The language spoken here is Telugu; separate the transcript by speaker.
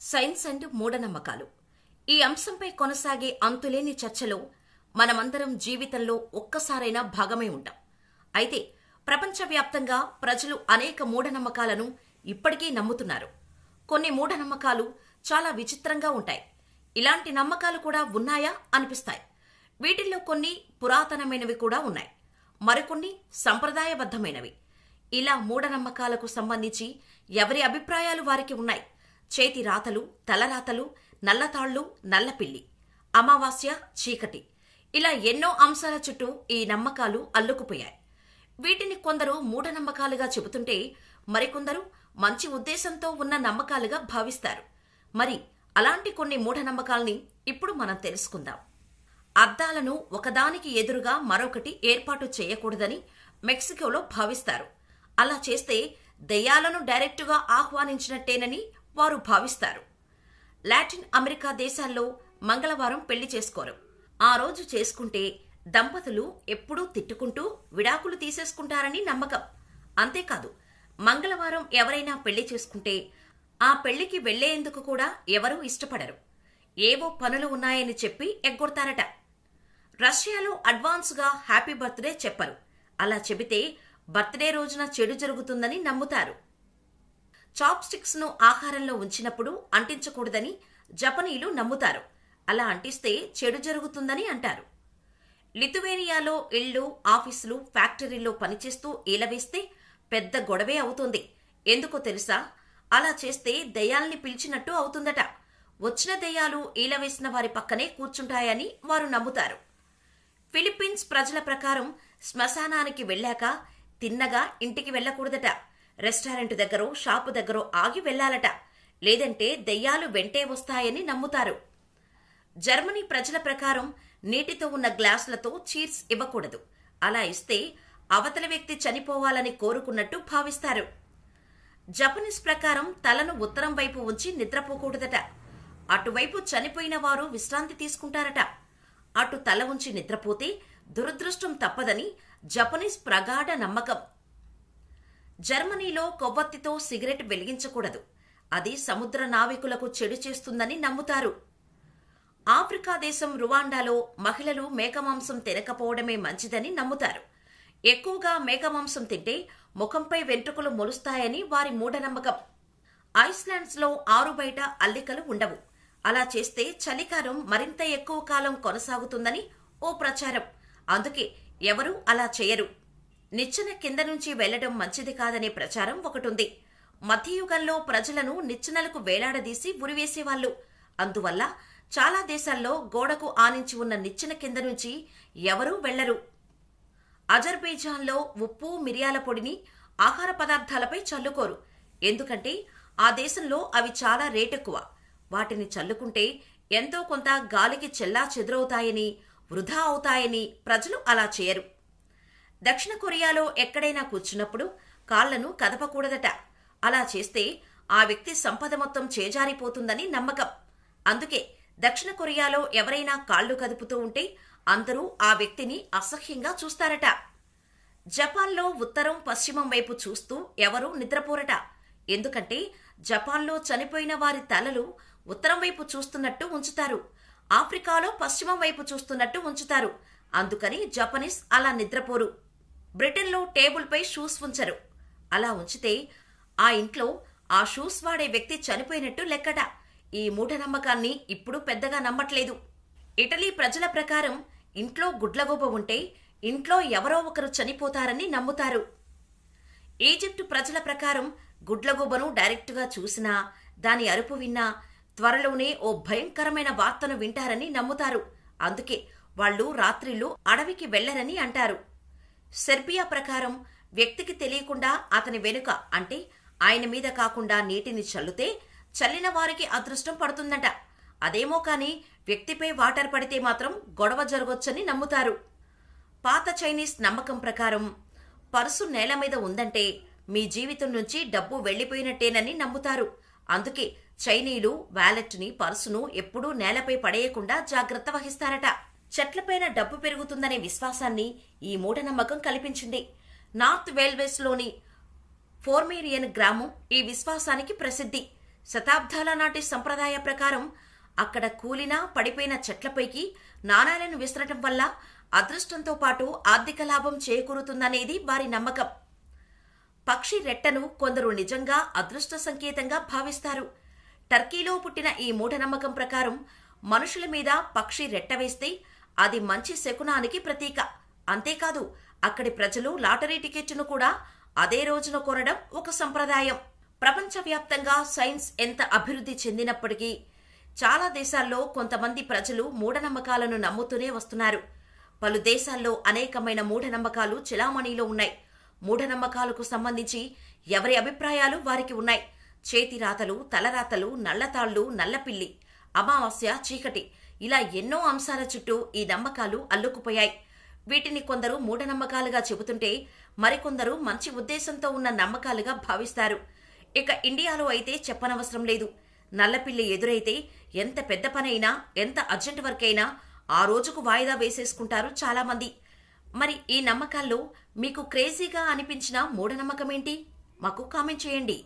Speaker 1: సైన్స్ అండ్ మూఢనమ్మకాలు. ఈ అంశంపై కొనసాగే అంతులేని చర్చలో మనమందరం జీవితంలో ఒక్కసారైనా భాగమై ఉంటాం. అయితే ప్రపంచవ్యాప్తంగా ప్రజలు అనేక మూఢనమ్మకాలను ఇప్పటికీ నమ్ముతున్నారు. కొన్ని మూఢనమ్మకాలు చాలా విచిత్రంగా ఉంటాయి. ఇలాంటి నమ్మకాలు కూడా ఉన్నాయా అనిపిస్తాయి. వీటిల్లో కొన్ని పురాతనమైనవి కూడా ఉన్నాయి. మరికొన్ని సంప్రదాయబద్ధమైనవి. ఇలా మూఢనమ్మకాలకు సంబంధించి ఎవరి అభిప్రాయాలు వారికి ఉన్నాయి? చేతి రాతలు తలరాతలు నల్లతాళ్ళు నల్లపిల్లి. అమావాస్య చీకటి. ఇలా ఎన్నో అంశాల చుట్టూ ఈ నమ్మకాలు అల్లుకుపోయాయి. వీటిని కొందరు మూఢనమ్మకాలుగా చెబుతుంటే మరికొందరు మంచి ఉద్దేశంతో ఉన్న నమ్మకాలుగా భావిస్తారు. మరి అలాంటి కొన్ని మూఢనమ్మకాల్ని ఇప్పుడు మనం తెలుసుకుందాం. అద్దాలను ఒకదానికి ఎదురుగా మరొకటి ఏర్పాటు చేయకూడదని మెక్సికోలో భావిస్తారు. అలా చేస్తే దెయ్యాలను డైరెక్టుగా ఆహ్వానించినట్టేనని వారు భావిస్తారు. లాటిన్ అమెరికా దేశాల్లో మంగళవారం పెళ్ళి చేసుకోరు. ఆ రోజు చేసుకుంటే దంపతులు ఎప్పుడూ తిట్టుకుంటూ విడాకులు తీసేసుకుంటారని నమ్మకం. అంతేకాదు మంగళవారం ఎవరైనా పెళ్ళి చేసుకుంటే ఆ పెళ్ళికి వెళ్ళేందుకు కూడా ఎవరూ ఇష్టపడరు. ఏవో పనులు ఉన్నాయని చెప్పి ఎగ్గొడతారట. రష్యాలో అడ్వాన్స్గా హ్యాపీ బర్త్డే చెప్పరు. అలా చెబితే బర్త్డే రోజున చెడు జరుగుతుందని నమ్ముతారు. చాప్ స్టిక్స్ను ఆహారంలో ఉంచినప్పుడు అంటించకూడదని జపనీయులు నమ్ముతారు. అలా అంటిస్తే చెడు జరుగుతుందని అంటారు. లిథువేనియాలో ఇళ్ళు ఆఫీసులు ఫ్యాక్టరీల్లో పనిచేస్తూ ఈలవేస్తే పెద్ద గొడవే అవుతుంది. ఎందుకో తెలుసా? అలా చేస్తే దయ్యాల్ని పిలిచినట్టు అవుతుందట. వచ్చిన దయ్యాలు ఈలవేసిన వారి పక్కనే కూర్చుంటాయని వారు నమ్ముతారు. ఫిలిప్పీన్స్ ప్రజల ప్రకారం శ్మశానానికి వెళ్ళాక తిన్నగా ఇంటికి వెళ్ళకూడదట. రెస్టారెంట్ దగ్గరో షాపు దగ్గరో ఆగి వెళ్ళాలట. లేదంటే దెయ్యాలు వెంటే వస్తాయని నమ్ముతారు. జర్మనీ ప్రజల ప్రకారం నీటితో ఉన్న గ్లాసులతో చీర్స్ ఇవ్వకూడదు. అలా ఇస్తే అవతల వ్యక్తి చనిపోవాలని కోరుకున్నట్టు భావిస్తారు. జపనీస్ ప్రకారం తలను ఉత్తరం వైపు ఉంచి నిద్రపోకూడదట. అటువైపు చనిపోయిన వారు విశ్రాంతి తీసుకుంటారట. అటు తల ఉంచి నిద్రపోతే దురదృష్టం తప్పదని జపనీస్ ప్రగాఢ నమ్మకం. జర్మనీలో కొవ్వొత్తితో సిగరెట్ వెలిగించకూడదు. అది సముద్ర నావికులకు చెడు చేస్తుందని నమ్ముతారు. ఆఫ్రికా దేశం రువాండాలో మహిళలు మేకమాంసం తినకపోవడమే మంచిదని నమ్ముతారు. ఎక్కువగా మేకమాంసం తింటే ముఖంపై వెంట్రుకలు మొలుస్తాయని వారి మూఢనమ్మకం. ఐస్లాండ్స్లో ఆరు బయట అల్లికలు ఉండవు. అలా చేస్తే చలికాలం మరింత ఎక్కువ కాలం కొనసాగుతుందని ఓ ప్రచారం. అందుకే ఎవరూ అలా చేయరు. నిచ్చెన కింద నుంచి వెళ్ళడం మంచిది కాదనే ప్రచారం ఒకటుంది. మధ్యయుగంలో ప్రజలను నిచ్చెనలకు వేలాడదీసి ఉరివేసేవాళ్ళు అందువల్ల చాలా దేశాల్లో గోడకు ఆనించి ఉన్న నిచ్చెన కింద నుంచి ఎవరూ వెళ్ళరు అజర్బైజాన్లో ఉప్పు మిరియాల పొడిని ఆహార పదార్థాలపై చల్లుకోరు. ఎందుకంటే ఆ దేశంలో అవి చాలా రేటెక్కువ. వాటిని చల్లుకుంటే ఎంతో కొంత గాలికి చెల్లా చెదురవుతాయని వృధా అవుతాయని ప్రజలు అలా చేయరు. దక్షిణ కొరియాలో ఎక్కడైనా కూర్చున్నప్పుడు కాళ్ళను కదపకూడదట. అలా చేస్తే ఆ వ్యక్తి సంపద మొత్తం చేజారిపోతుందని నమ్మకం. అందుకే దక్షిణ కొరియాలో ఎవరైనా కాళ్ళు కదుపుతూ ఉంటే అందరూ ఆ వ్యక్తిని అసహ్యంగా చూస్తారట. జపాన్లో ఉత్తరం పశ్చిమం వైపు చూస్తూ ఎవరూ నిద్రపోరట. ఎందుకంటే జపాన్లో చనిపోయిన వారి తలలు ఉత్తరం వైపు చూస్తున్నట్టు ఉంచుతారు. ఆఫ్రికాలో పశ్చిమం వైపు చూస్తున్నట్టు ఉంచుతారు. అందుకని జపనీస్ అలా నిద్రపోరు. బ్రిటన్లో టేబుల్పై షూస్ ఉంచరు. అలా ఉంచితే ఆ ఇంట్లో ఆ షూస్ వాడే వ్యక్తి చనిపోయినట్టు లెక్కట. ఈ మూఢనమ్మకాన్ని ఇప్పుడు పెద్దగా నమ్మట్లేదు. ఇటలీ ప్రజల ప్రకారం ఇంట్లో గుడ్లగూబ ఉంటే ఇంట్లో ఎవరో ఒకరు చనిపోతారని నమ్ముతారు. ఈజిప్టు ప్రజల ప్రకారం గుడ్లగూబను డైరెక్టుగా చూసినా దాని అరుపు విన్నా త్వరలోనే ఓ భయంకరమైన వార్తను వింటారని నమ్ముతారు. అందుకే వాళ్ళు రాత్రిళ్ళు అడవికి వెళ్ళరని అంటారు. సెర్బియా ప్రకారం వ్యక్తికి తెలియకుండా అతని వెనుక అంటే ఆయన మీద కాకుండా నీటిని చల్లుతే చల్లిన వారికి అదృష్టం పడుతుందట. అదేమో కాని వ్యక్తిపై వాటర్ పడితే మాత్రం గొడవ జరగొచ్చని నమ్ముతారు. పాత చైనీస్ నమ్మకం ప్రకారం పర్సు నేల మీద ఉందంటే మీ జీవితం నుంచి డబ్బు వెళ్ళిపోయినట్టేనని నమ్ముతారు. అందుకే చైనీయులు వ్యాలెట్ని పర్సును ఎప్పుడూ నేలపై పడేయకుండా జాగ్రత్త వహిస్తారట. చెట్లపైన డబ్బు పెరుగుతుందనే విశ్వాసాన్ని ఈ మూఢనమ్మకం కల్పించింది. నార్త్ వేల్వేస్లోని ఫోర్మేరియన్ గ్రామం ఈ విశ్వాసానికి ప్రసిద్ధి. శతాబ్దాల నాటి సంప్రదాయ ప్రకారం అక్కడ కూలిన పడిపోయిన చెట్లపైకి నాణాలను విసరటం వల్ల అదృష్టంతో పాటు ఆర్థిక లాభం చేకూరుతుందనేది వారి నమ్మకం. పక్షి రెట్టను కొందరు నిజంగా అదృష్ట సంకేతంగా భావిస్తారు. టర్కీలో పుట్టిన ఈ మూఢనమ్మకం ప్రకారం మనుషుల మీద పక్షి రెట్ట వేస్తే అది మంచి శకునానికి ప్రతీక. అంతేకాదు అక్కడి ప్రజలు లాటరీ టికెట్ను కూడా అదే రోజున కొనడం ఒక సంప్రదాయం. ప్రపంచవ్యాప్తంగా సైన్స్ ఎంత అభివృద్ధి చెందినప్పటికీ చాలా దేశాల్లో కొంతమంది ప్రజలు మూఢనమ్మకాలను నమ్ముతూనే వస్తున్నారు. పలు దేశాల్లో అనేకమైన మూఢనమ్మకాలు చిలామణిలో ఉన్నాయి. మూఢనమ్మకాలకు సంబంధించి ఎవరి అభిప్రాయాలు వారికి ఉన్నాయి? చేతి రాతలు తలరాతలు నల్లతాళ్ళు నల్లపిల్లి అమావాస్య చీకటి ఇలా ఎన్నో అంశాల చుట్టూ ఈ నమ్మకాలు అల్లుకుపోయాయి. వీటిని కొందరు మూఢనమ్మకాలుగా చెబుతుంటే మరికొందరు మంచి ఉద్దేశంతో ఉన్న నమ్మకాలుగా భావిస్తారు. ఇక ఇండియాలో అయితే చెప్పనవసరం లేదు. నల్లపిల్లి ఎదురైతే ఎంత పెద్ద పనైనా ఎంత అర్జెంట్ వర్క్ అయినా ఆ రోజుకు వాయిదా వేసేసుకుంటారు చాలామంది. మరి ఈ నమ్మకాల్లో మీకు క్రేజీగా అనిపించిన మూఢనమ్మకమేంటి? మాకు కామెంట్ చేయండి.